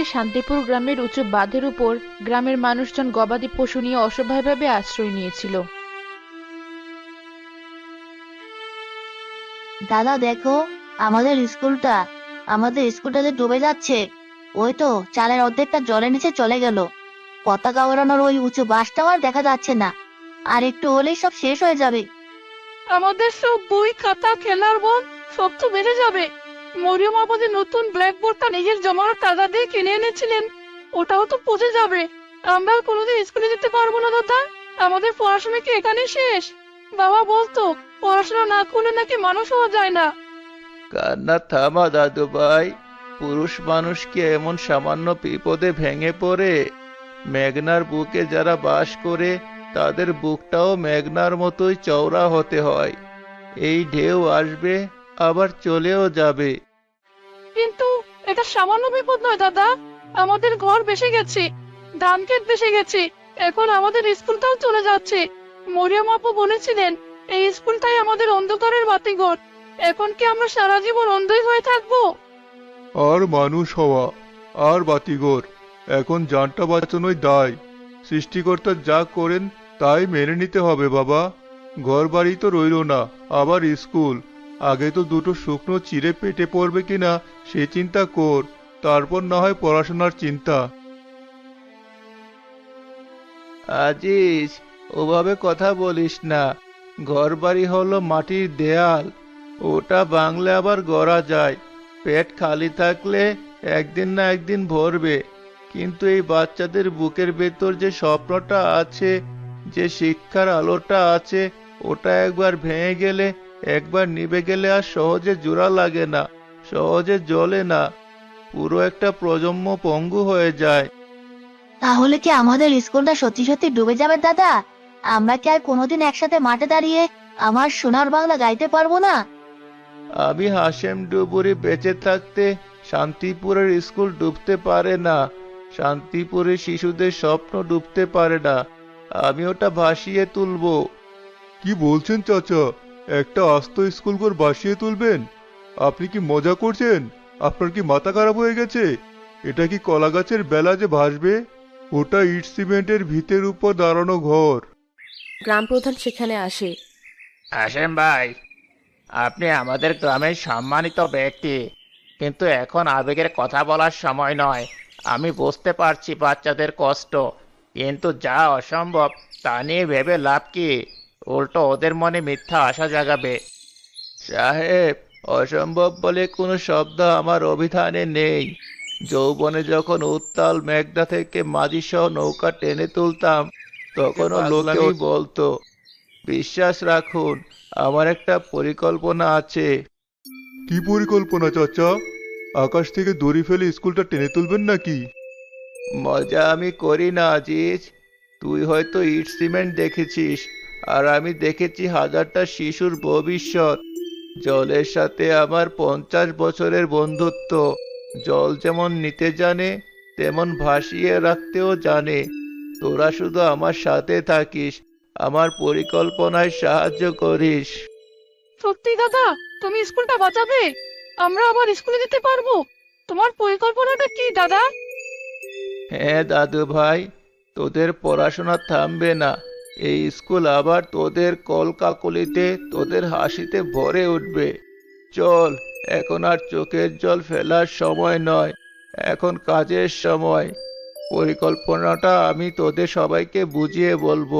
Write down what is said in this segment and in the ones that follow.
ধীরে শান্তিপুর গ্রামের উঁচু বাঁধের উপর গ্রামের মানুষজন গবাদি পশু নিয়ে অসহায়ভাবে আশ্রয় নিয়েছিল। দাদা দেখো আমাদের স্কুলটা আমাদের স্কুলটা যে ডুবে যাচ্ছে। ওই তো চালের অর্ধেকটা জলের নিচে চলে গেল। পতাকা ওড়ানোর ওই উঁচু বাসটাও আর দেখা যাচ্ছে না। আর একটু হলেই সব শেষ হয়ে যাবে। আমাদের সব বই খাতা খেলার বই সব তো বেড়ে যাবে। মরিয়ম আমাদের নতুন ব্ল্যাকবোর্ডটা নিজের জমানো টাকা দিয়ে কিনে এনেছিলেন। ওটাও তো পচে যাবে। আমরা আর কোনোদিন স্কুলে যেতে পারব না, দাদা। আমাদের পড়াশোনা কি এখানেই শেষ? বাবা বলতো, পড়াশোনা না করলে নাকি মানুষ হওয়া যায় না। কান্না থামা, দাদু ভাই। পুরুষ মানুষ কি এমন সামান্য বিপদে ভেঙে পড়ে? মেঘনার বুকে যারা বাস করে, তাদের বুকটাও মেঘনার মতোই চওড়া হতে হয়। এই ঢেউ আসবে, আবার চলেও যাবে। কিন্তু এটা সামান্য বিপদ নয়, দাদা। আমাদের ঘর বেসে গেছে। ধান ক্ষেত বেসে গেছে। এখন আমাদের স্কুলটাও চলে যাচ্ছে। মরিয়ম আপু বলেছিলেন, এই স্কুলটাই আমাদের অন্ধকারের বাতিঘর। এখন কি আমরা সারা জীবন অন্ধই হয়ে থাকব? আর মানুষ হওয়া, আর বাতিঘর। এখন জানটা বাঁচানোই দায়। সৃষ্টিকর্তা যা করেন, তাই মেনে নিতে হবে, বাবা। ঘর বাড়ি তো রইল না, আবার স্কুল। আগে তো দুটো শুকনো চিড়ে পেটে পড়বে কিনা সে চিন্তা কর, তারপর না হয় পড়াশোনার চিন্তা। আজিজ, ওভাবে কথা বলিস না। ঘর বাড়ি হলো মাটির দেয়াল। ওটা বাংলা আবার গড়া যায়। পেট খালি থাকলে একদিন না একদিন ভরবে। কিন্তু এই বাচ্চাদের বুকের ভেতর যে স্বপ্নটা আছে, যে শিক্ষার আলোটা আছে, ওটা একবার ভেঙে গেলে, একবার নিভে গেলে আর সহজে জোড়া লাগে না। সহজে জ্বলে না পুরো একটা প্রজন্ম পঙ্গু হয়ে যায়। তাহলে কি আমাদের স্কুলটা সত্যি সত্যি ডুবে যাবে দাদা? আমরা কি আর কোনোদিন একসাথে মাঠে দাঁড়িয়ে আমার সোনার বাংলা গাইতে পারব না? আমি হাসেম ডুবুরি বেঁচে থাকতে শান্তিপুরের স্কুল ডুবতে পারে না। শান্তিপুরের শিশুদের স্বপ্ন ডুবতে পারে না। আমি ওটা ভাসিয়ে তুলবো। কি বলছেন চাচা? একটা আস্ত স্কুল ঘর বাসিয়ে তুলবেন? আপনি কি মজা করছেন? আপনার কি মাথা খারাপ হয়ে গেছে? এটা কি কলা গাছের বেলা যে ভাসবে? ওটা ইট সিমেন্টের ভিতের উপর দাঁড়ানো ঘর। গ্রাম প্রধান সেখানে আসে। আসেন ভাই। আপনি আমাদের গ্রামের সম্মানিত ব্যক্তি। কিন্তু এখন আবেগের কথা বলার সময় নয়। আমি বুঝতে পারছি বাচ্চাদের কষ্ট। কিন্তু যা অসম্ভব তা নিয়ে ভেবে লাভ কি? উল্টো ওদের মনে মিথ্যা আশা জাগাবে। সাহেব অসম্ভব বলে কোনো শব্দ আমার অভিধানে নেই। যৌবনে যখন উত্তাল মেঘনা থেকে মাঝি সহ নৌকা টেনে তুলতাম তখনও লোকেই বলতো বিশ্বাস রাখুন আমার একটা পরিকল্পনা আছে। কি পরিকল্পনা চাচা? আকাশ থেকে দড়ি ফেলে স্কুলটা টেনে তুলবেন নাকি? মজা আমি করি না আজিজ। তুই হয়তো ইট সিমেন্ট দেখেছিস আর আমি দেখেছি হাজারটা শিশুর ভবিষ্যৎ। জলের সাথে আমার পঞ্চাশ বছরের বন্ধুত্ব। জল যেমন নিতে জানে তেমন ভাসিয়ে রাখতেও জানে। তোরা শুধু আমার সাথে থাকিস আমার পরিকল্পনায় সাহায্য করিস। সত্যি দাদা তুমি স্কুলটা বাঁচাবে? আমরা আবার স্কুলে যেতে পারব? তোমার পরিকল্পনাটা কি দাদা? হ্যাঁ দাদু ভাই তোদের পড়াশোনা থামবে না। এই স্কুল আবার তোদের কলকাকলিতে, তোদের হাসিতে ভরে উঠবে। চল, এখন আর চোখের জল ফেলার সময় নয়, এখন কাজের সময়। পরিকল্পনাটা আমি তোদের সবাইকে বুঝিয়ে বলব।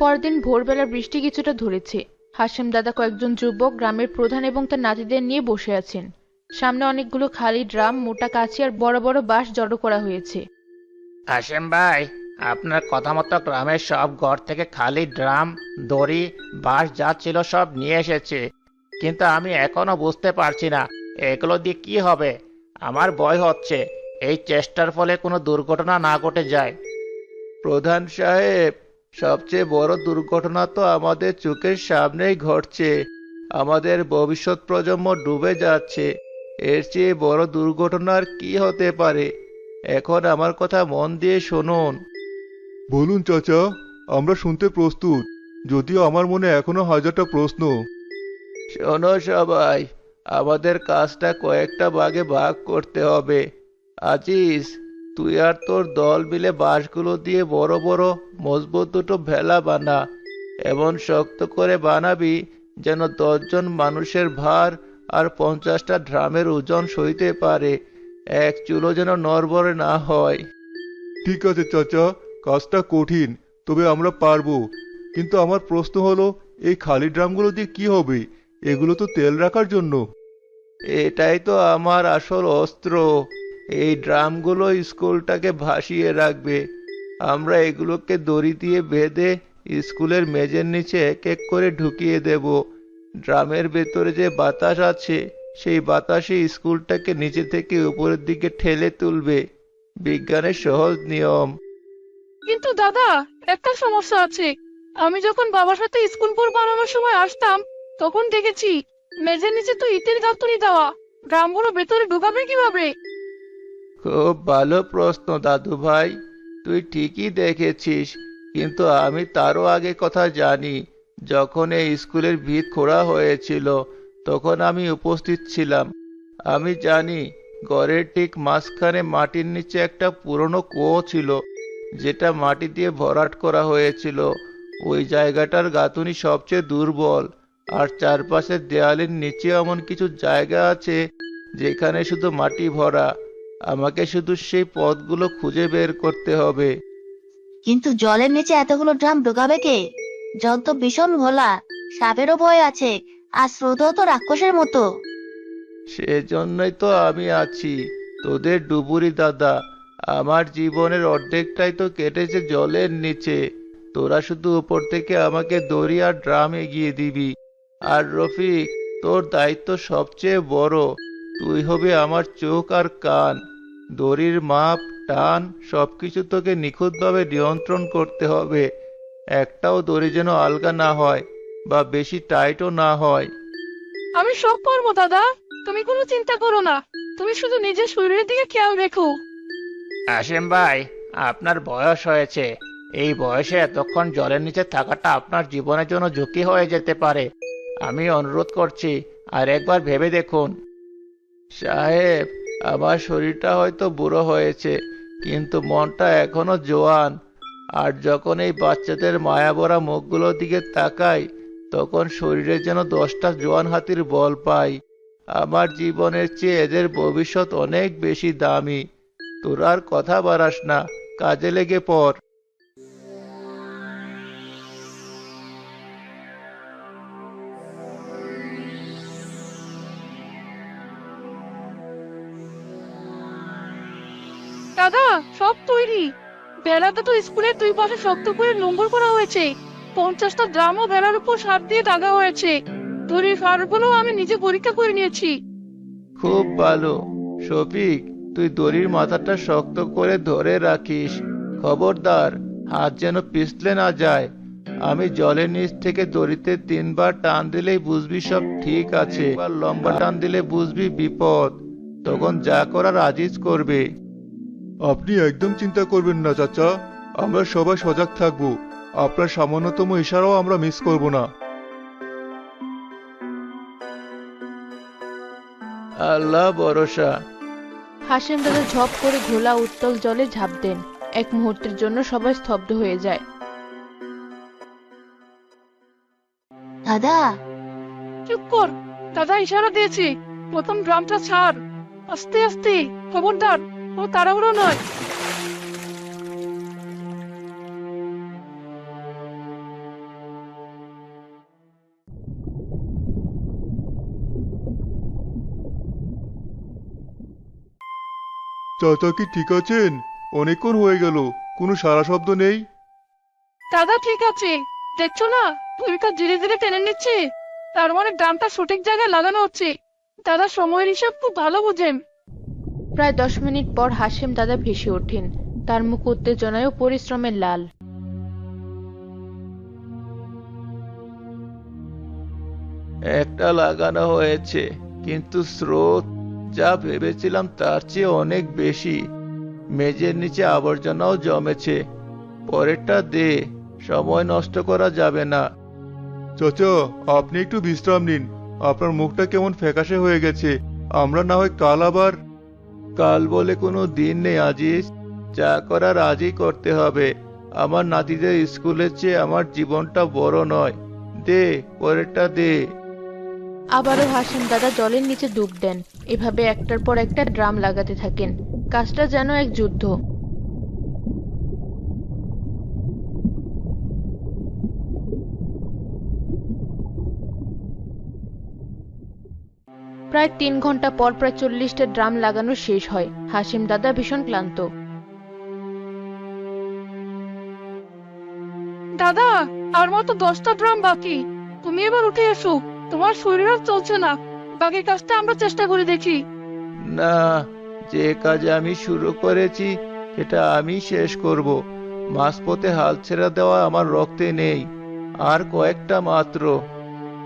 পরদিন ভোরবেলা বৃষ্টি কিছুটা ধরেছে। হাসেম দাদা কয়েকজন যুবক গ্রামের প্রধান এবং তার নাতিদের নিয়ে বসে আছেন। সামনে অনেকগুলো খালি ড্রাম মোটা কাছি আর বড় বড় বাঁশ জড়ো করা হয়েছে। হাসেম ভাই আপনার কথা মতো গ্রামের সব ঘর থেকে খালি ড্রাম দড়ি বাঁশ যা ছিল সব নিয়ে এসেছে। কিন্তু আমি এখনও বুঝতে পারছি না এগুলো দিয়ে কি হবে? আমার ভয় হচ্ছে এই চেষ্টার ফলে কোনো দুর্ঘটনা না ঘটে যায়। প্রধান সাহেব সবচেয়ে বড় দুর্ঘটনা তো আমাদের চোখের সামনেই ঘটছে। আমাদের ভবিষ্যৎ প্রজন্ম ডুবে যাচ্ছে। এর চেয়ে বড় দুর্ঘটনার কি হতে পারে? এখন আমার কথা মন দিয়ে শুনুন। বলুন চাচা আমরা শুনতে প্রস্তুত যদিও আমার মনে এখনও হাজারটা প্রশ্ন। শোনো সবাই আমাদের কাজটা কয়েকটা ভাগে ভাগ করতে হবে। আজিজ তুই আর তোর দল মিলে বাঁশগুলো দিয়ে বড় বড় মজবুত দুটো ভেলা বানা। এমন শক্ত করে বানাবি যেন দশজন মানুষের ভার আর পঞ্চাশটা ড্রামের ওজন সইতে পারে। এক চুলো যেন নড়বড়ে না হয়। ঠিক আছে চাচা কাজটা কঠিন তবে আমরা পারব। কিন্তু আমার প্রশ্ন হলো এই খালি ড্রামগুলো দিয়ে কি হবে? এগুলো তো তেল রাখার জন্য। এটাই তো আমার আসল অস্ত্র। এই ড্রামগুলো স্কুলটাকে ভাসিয়ে রাখবে। আমরা এগুলোকে দড়ি দিয়ে বেঁধে স্কুলের মেজের নিচে এক এক করে ঢুকিয়ে দেব। ড্রামের ভেতরে যে বাতাস আছে সেই বাতাসে স্কুলটাকে নিচে থেকে উপরের দিকে ঠেলে তুলবে। বিজ্ঞানের সহজ নিয়ম। কিন্তু দাদা একটা সমস্যা আছে। আমি যখন বাবার সাথে স্কুল বোর্ড বানানোর সময় আসতাম তখন দেখেছি মেঝের নিচে তো ইটের গাঁথুনি দেওয়া। ড্রামগুলো ভেতরে ঢুকাবে কীভাবে? খুব ভালো প্রশ্ন দাদু ভাই। তুই ঠিকই দেখেছিস কিন্তু আমি তারও আগে কথা জানি। যখন এই স্কুলের ভিত খোঁড়া হয়েছিল, তখন আমি উপস্থিত ছিলাম। আমি জানি, ঘরের ঠিক মাঝখানে মাটির নিচে একটা পুরনো কুয়ো ছিল, যেটা মাটি দিয়ে ভরাট করা হয়েছিল। ওই জায়গাটার গাঁথুনি সবচেয়ে দুর্বল, আর চারপাশের দেয়ালের নিচে এমন কিছু জায়গা আছে, যেখানে শুধু মাটি ভরা। আমাকে শুধু সেই পথগুলো খুঁজে বের করতে হবে। কিন্তু জলের নিচে এতগুলো ড্রাম ঢোকাবে কে? জল তো ভীষণ ঘোলা সাপেরও ভয় আছে, আর স্রোতও তো রাক্ষসের মতো। সেজন্যই তো আমি আছি, তোদের ডুবুরি দাদা। আমার জীবনের অর্ধেকটাই তো কেটেছে জলের নিচে। তোরা শুধু উপর থেকে আমাকে দড়ি আর ড্রাম এগিয়ে দিবি। আর রফিক, তোর দায়িত্ব সবচেয়ে বড়। তুই হবে আমার চোখ আর কান। দড়ির মাপ, টান, সবকিছু তোকে নিখুঁতভাবে নিয়ন্ত্রণ করতে হবে। একটাও দড়ি যেন আলগা না হয় বা বেশি টাইটও না হয়। আমি সব পারব দাদা। তুমি কোনো চিন্তা করো না। তুমি শুধু নিজের শরীরের দিকে খেয়াল রেখো। আসেম ভাই আপনার বয়স হয়েছে। এই বয়সে এতক্ষণ জলের নিচে থাকাটা আপনার জীবনের জন্য ঝুঁকি হয়ে যেতে পারে। আমি অনুরোধ করছি আর একবার ভেবে দেখুন। সাহেব আমার শরীরটা হয়তো বুড়ো হয়েছে কিন্তু মনটা এখনও জোয়ান। আর যখন এই বাচ্চাদের মায়াবরা মুখগুলোর দিকে তাকাই, তখন শরীরে যেন দশটা জোয়ান হাতির বল পাই। আমার জীবনের চেয়ে এদের ভবিষ্যৎ অনেক বেশি দামি। তোর আর কথা বাড়াস না, কাজে লেগে পড়। বেড়াটা তো স্কুলের দুই পাশে শক্ত করে নম্বর করা হয়েছে। পঞ্চাশটা ড্রামও বেড়ার উপর সার দিয়ে দাগা হয়েছে। দড়ির ফারগুলো আমি নিজে পরীক্ষা করে নিয়েছি। খুব ভালো। শফিক, তুই দড়ির মাথাটা শক্ত করে ধরে রাখিস। খবরদার, হাত যেন পিছলে না যায়। আমি জলের নিচ থেকে দড়িতে তিনবার টান দিলেই বুঝবি সব ঠিক আছে। লম্বা টান দিলে বুঝবি বিপদ। তখন যা করার আজিজ করবে। আপনি একদম চিন্তা করবেন না চাচা। আমরা সবাই সজাগ থাকব। আপনার সামান্যতম ইশারাও আমরা মিস করব না। আল্লাহ ভরসা। হাসিম দাদা ঝপ করে ঘোলা উত্তল জলে ঝাঁপ দেন। এক মুহূর্তের জন্য সবাই স্তব্ধ হয়ে যায়। দাদা। চুপ কর। দাদা ইশারা দিয়েছি। প্রথম ড্রামটা ছাড়। আস্তে আস্তে। খবরদার। ও তাড়াহুড়ো নয়। চাচা কি ঠিক আছেন? অনেকক্ষণ হয়ে গেল কোনো সারা শব্দ নেই। দাদা ঠিক আছে। দেখছ না? ভূমিকা ধীরে ধীরে টেনে নিচ্ছে। তার মানে ড্রামটা সঠিক জায়গায় লাগানো হচ্ছে। দাদা সময়ের হিসাব খুব ভালো বোঝেন। প্রায় দশ মিনিট পর হাসিম দাদা ভেসে ওঠেন। তার মুখ উত্তেজনায় ও পরিশ্রমের লাল। একটা লাগানো হয়েছে কিন্তু স্রোত যা ভেবেছিলাম তার চেয়ে অনেক বেশি। মেজের নিচে আবর্জনাও জমেছে। পরেরটা দে সময় নষ্ট করা যাবে না। চাচা আপনি একটু বিশ্রাম নিন। আপনার মুখটা কেমন ফ্যাকাশে হয়ে গেছে। আমরা না হয় কাল আবার কাল বলে কোনো দিন নেই আজিজ। যা করার আজই করতে হবে। আমার নাতিদের স্কুলের চেয়ে আমার জীবনটা বড় নয়। দে, পরেরটা দে। আবারও হাসিম দাদা জলের নিচে ডুব দেন। এভাবে একটার পর একটা ড্রাম লাগাতে থাকেন। কাজটা যেন এক যুদ্ধ। প্রায় তিন ঘণ্টা পর প্রায় চল্লিশটা ড্রাম লাগানো শেষ হয়। হাসিম দাদা ভীষণ ক্লান্ত। দাদা আর মাত্র দশটা ড্রাম বাকি। তুমি এবার উঠে এসো। তোমার শরীর আর চলছে না। বাকি কাজটা আমরা চেষ্টা করে দেখি। না যে কাজ আমি শুরু করেছি সেটা আমি শেষ করব। মাঝপথে হাল ছেড়ে দেওয়া আমার রক্তে নেই। আর কয়েকটা মাত্র।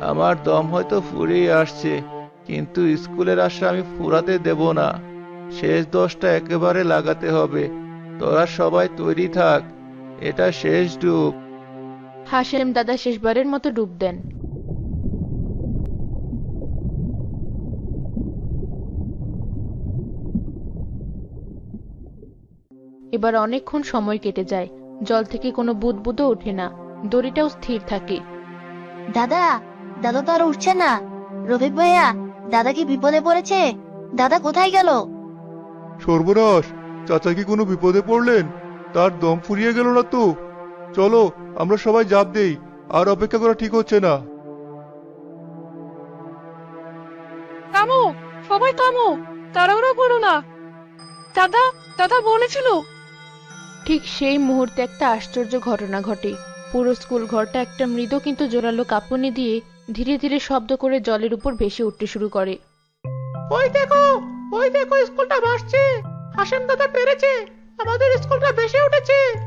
আমার দম হয়তো ফুরিয়ে আসছে। কিন্তু স্কুলের আশা আমি ফুরাতে দেব না। শেষ দশটা একেবারে লাগাতে হবে। তোরা সবাই তৈরি থাক। এটা শেষ ডুব। হাসিম দাদা শেষবারের মতো ডুব দেন। এবার অনেকক্ষণ সময় কেটে যায়। জল থেকে কোনো বুদবুদও ওঠে না। দড়িটাও স্থির থাকে। দাদা দাদা তো আর উঠছে না। রফিক ভাইয়া দাদা কি বিপদে পড়েছে? দাদা কোথায় গেল? সর্বনাশ চাচা কি কোনো বিপদে পড়লেন? তার দম ফুরিয়ে গেল না তো। চলো আমরা সবাই জাপ দেই আর অপেক্ষা করা ঠিক হচ্ছে না। থামো সবাই থামো তাড়াহুড়ো করো না। দাদা দাদা বলেছিল ঠিক সেই মুহূর্তে একটা আশ্চর্য ঘটনা ঘটে। পুরো স্কুল ঘরটা একটা মৃদু কিন্তু জোরালো কাঁপুনি দিয়ে ধীরে ধীরে শব্দ করে জলের উপর ভেসে উঠতে শুরু করে। ওই দেখো ওই দেখো স্কুলটা ভাসছে। হাসেম দাদা পেরেছে। আমাদের স্কুলটা ভেসে উঠেছে।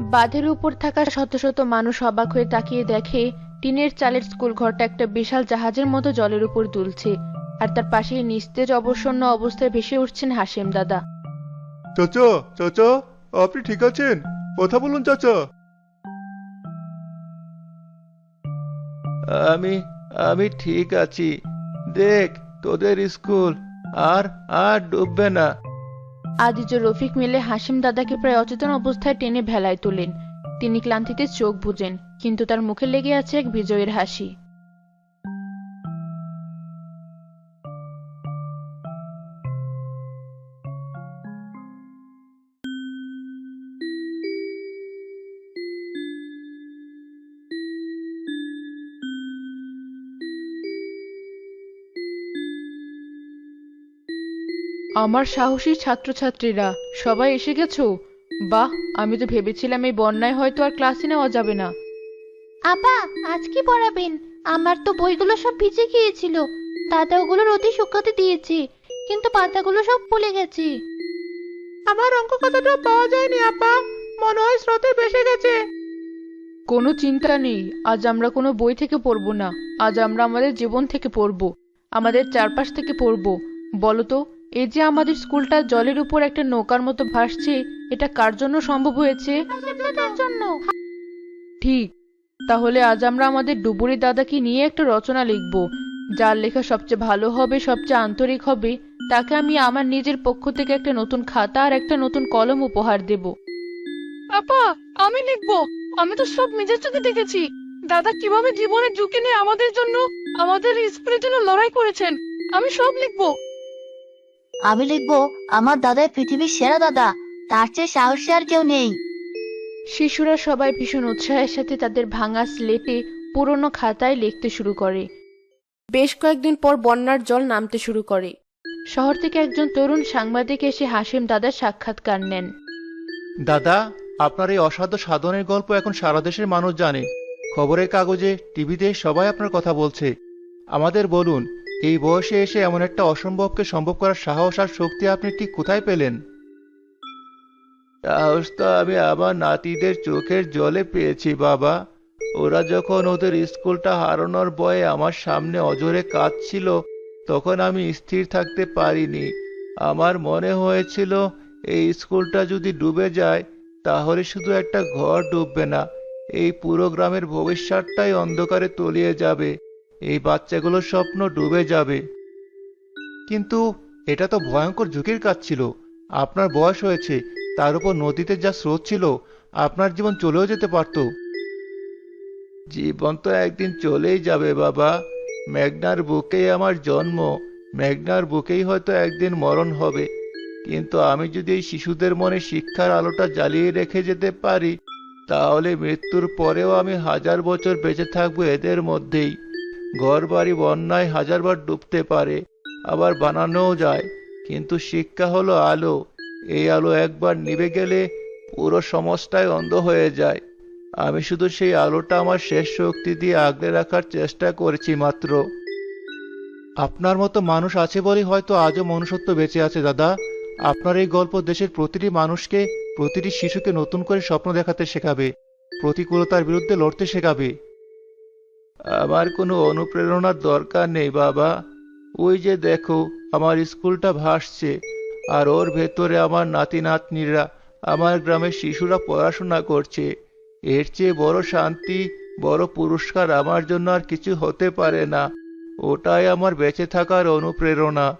বাঁধের উপর থাকা শত শত মানুষ অবাক হয়ে তাকিয়ে দেখে টিনের চালের স্কুল ঘরটা একটা বিশাল জাহাজের মতো জলের উপর দুলছে আর তার পাশেই নিস্তেজ অবসন্ন অবস্থায় ভেসে উঠছেন হাসেম দাদা। চাচা চাচা আপনি ঠিক আছেন? কথা বলুন চাচা। আমি আমি ঠিক আছি। দেখ, তোদের স্কুল আর আর ডুববে না। আদিজ রফিক মিলে হাসিম দাদাকে প্রায় অচেতন অবস্থায় টেনে ভেলায় তোলেন। তিনি ক্লান্তিতে চোখ বুজেন, কিন্তু তার মুখে লেগে আছে এক বিজয়ের হাসি। আমার সাহসী ছাত্রছাত্রীরা সবাই এসে গেছো? বাহ আমি তো ভেবেছিলাম এই বন্যায় হয়তো আর ক্লাসে নেওয়া যাবে না। আপা আজ কি পড়াবেন? আমার তো বইগুলো সব ভিজে গিয়েছিল। দাদা ওগুলো রোদে শুকাতে দিয়েছি কিন্তু পাতাগুলো সব ফুলে গেছে। আমার অঙ্ক কথাটা পাওয়া যায়নি আপা। মনে হয় স্রোতে ভেসে গেছে। কোনো চিন্তা নেই আজ আমরা কোনো বই থেকে পড়ব না। আজ আমরা আমাদের জীবন থেকে পড়ব আমাদের চারপাশ থেকে পড়ব। বলো তো এই যে আমাদের স্কুলটা জলের উপর একটা নৌকার মতো ভাসছে এটা কার জন্য সম্ভব হয়েছে? ঠিক তাহলে আজ আমরা আমাদের ডুবুরি দাদাকে নিয়ে একটা রচনা লিখব। যার লেখা সবচেয়ে ভালো হবে সবচেয়ে আন্তরিক হবে তাকে আমি আমার নিজের পক্ষ থেকে একটা নতুন খাতা আর একটা নতুন কলম উপহার দেব। আপা আমি লিখব। আমি তো সব নিজের চোখে দেখেছি। দাদা কীভাবে জীবনের ঝুঁকি নিয়ে আমাদের জন্য আমাদের স্কুলের জন্য লড়াই করেছেন আমি সব লিখব। আমি লিখব আমার দাদাই পৃথিবীর সেরা দাদা তার চেয়ে সাহসী আর কেউ নেই। শিশুরা সবাই ভীষণ উৎসাহের সাথে তাদের ভাঙা স্লেটে পুরনো খাতায় লিখতে শুরু করে। বেশ কয়েকদিন পর বন্যার জল নামতে শুরু করে। শহর থেকে একজন তরুণ সাংবাদিক এসে হাসিম দাদার সাক্ষাৎকার নেন। দাদা আপনার এই অসাধ্য সাধনের গল্প এখন সারা দেশের মানুষ জানে। খবরের কাগজে টিভিতে সবাই আপনার কথা বলছে। আমাদের বলুন এই বয়সে এসে এমন একটা অসম্ভবকে সম্ভব করার সাহস আর শক্তি আপনি ঠিক কোথায় পেলেন? সাহস তো আমি আমার নাতিদের চোখের জলে পেয়েছি, বাবা। ওরা যখন ওদের স্কুলটা হারানোর বয়ে আমার সামনে অজরে কাঁদছিল, তখন আমি স্থির থাকতে পারিনি। আমার মনে হয়েছিল, এই স্কুলটা যদি ডুবে যায়, তাহলে শুধু একটা ঘর ডুববে না, এই পুরো গ্রামের ভবিষ্যৎটাই অন্ধকারে তলিয়ে যাবে। এই বাচ্চাগুলোর স্বপ্ন ডুবে যাবে। কিন্তু এটা তো ভয়ঙ্কর ঝুঁকির কাজ ছিল। আপনার বয়স হয়েছে, তার উপর নদীতে যা স্রোত ছিল, আপনার জীবন চলেও যেতে পারতো। জীবন তো একদিন চলেই যাবে, বাবা। মেঘনার বুকেই আমার জন্ম। মেঘনার বুকেই হয়তো একদিন মরণ হবে। কিন্তু আমি যদি এই শিশুদের মনে শিক্ষার আলোটা জ্বালিয়ে রেখে যেতে পারি, তাহলে মৃত্যুর পরেও আমি হাজার বছর বেঁচে থাকব এদের মধ্যেই। ঘর বাড়ি বন্যায় হাজারবার ডুবতে পারে, আবার বানানোও যায়। কিন্তু শিক্ষা হলো আলো। এই আলো একবার নিভে গেলে পুরো সমাজটাই অন্ধ হয়ে যায়। আমি শুধু সেই আলোটা আমার শেষ শক্তি দিয়ে আগলে রাখার চেষ্টা করেছি মাত্র। আপনার মতো মানুষ আছে বলেই হয়তো আজও মনুষ্যত্ব বেঁচে আছে, দাদা। আপনার এই গল্প দেশের প্রতিটি মানুষকে, প্রতিটি শিশুকে নতুন করে স্বপ্ন দেখাতে শেখাবে। প্রতিকূলতার বিরুদ্ধে লড়তে শেখাবে। আমার কোনো অনুপ্রেরণার দরকার নেই, বাবা। ওই যে দেখো, আমার স্কুলটা ভাসছে, আর ওর ভেতরে আমার নাতি নাতনিরা আমার গ্রামের শিশুরা পড়াশোনা করছে। এর চেয়ে বড় শান্তি, বড় পুরস্কার আমার জন্য আর কিছু হতে পারে না। ওটাই আমার বেঁচে থাকার অনুপ্রেরণা।